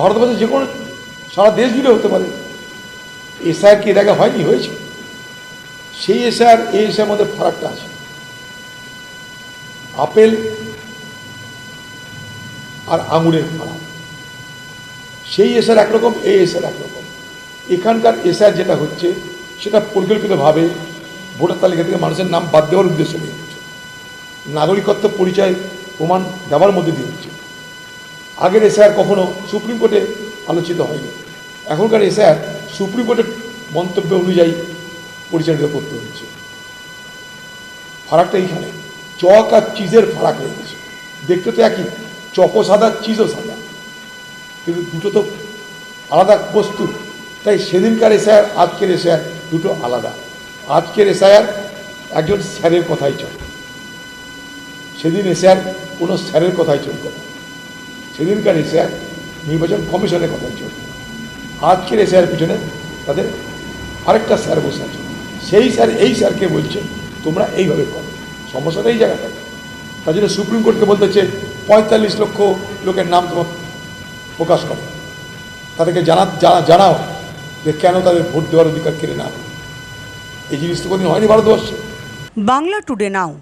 ভারতবর্ষে যে কোনো সারা দেশ জুড়ে হতে পারে। এসআর কি এর আগে হয়নি, হয়েছে? সেই এসআর, এই এসআর মধ্যে ফারাকটা আছে। আপেল আর আঙুরের ফারাক। সেই এসআর একরকম, এই এসআর একরকম। এখানকার এসআর যেটা হচ্ছে, সেটা পরিকল্পিতভাবে ভোটার তালিকা থেকে মানুষের নাম বাদ দেওয়ার উদ্দেশ্য নিয়ে হচ্ছে। নাগরিকত্ব পরিচয় প্রমাণ দেওয়ার মধ্যে দিয়ে হচ্ছে আগের এসআর কখনো সুপ্রিম কোর্টে আলোচিত হয়নি। এখনকার এসআর সুপ্রিম কোর্টের মন্তব্য অনুযায়ী পরিচালিত করতে হচ্ছে ফারাকটা এইখানে। চক আর চিজের ফারাক হয়ে গেছে। দেখতে তো একই। চকও সাদা, চিজও সাদা। কিন্তু দুটো তো আলাদা বস্তু। তাই সেদিনকার এসআর আজকের এসআর দুটো আলাদা। আজকের এসআর একজন স্যারের কথাই চলে। সেদিন এসআর কোনো স্যারের কথাই চলত না। সেদিনকার এসআর নির্বাচন কমিশনের কথা চলত আজকের এসআর পিছনে তাদের আরেকটা স্যার বসে আছে। সেই স্যার, এই স্যারকে বলছে, তোমরা এইভাবে করো। সমস্যাটা এই জায়গাটা। তার জন্য সুপ্রিম কোর্টকে বলতেছে পঁয়তাল্লিশ লক্ষ লোকের নাম তোমার প্রকাশ করো। তাদেরকে জানা জানা, জানাও যে কেন তাদের ভোট দেওয়ার অধিকার কেড়ে না এই জিনিস তো কোনোদিন হয়নি ভারতবর্ষে। Bangla today now.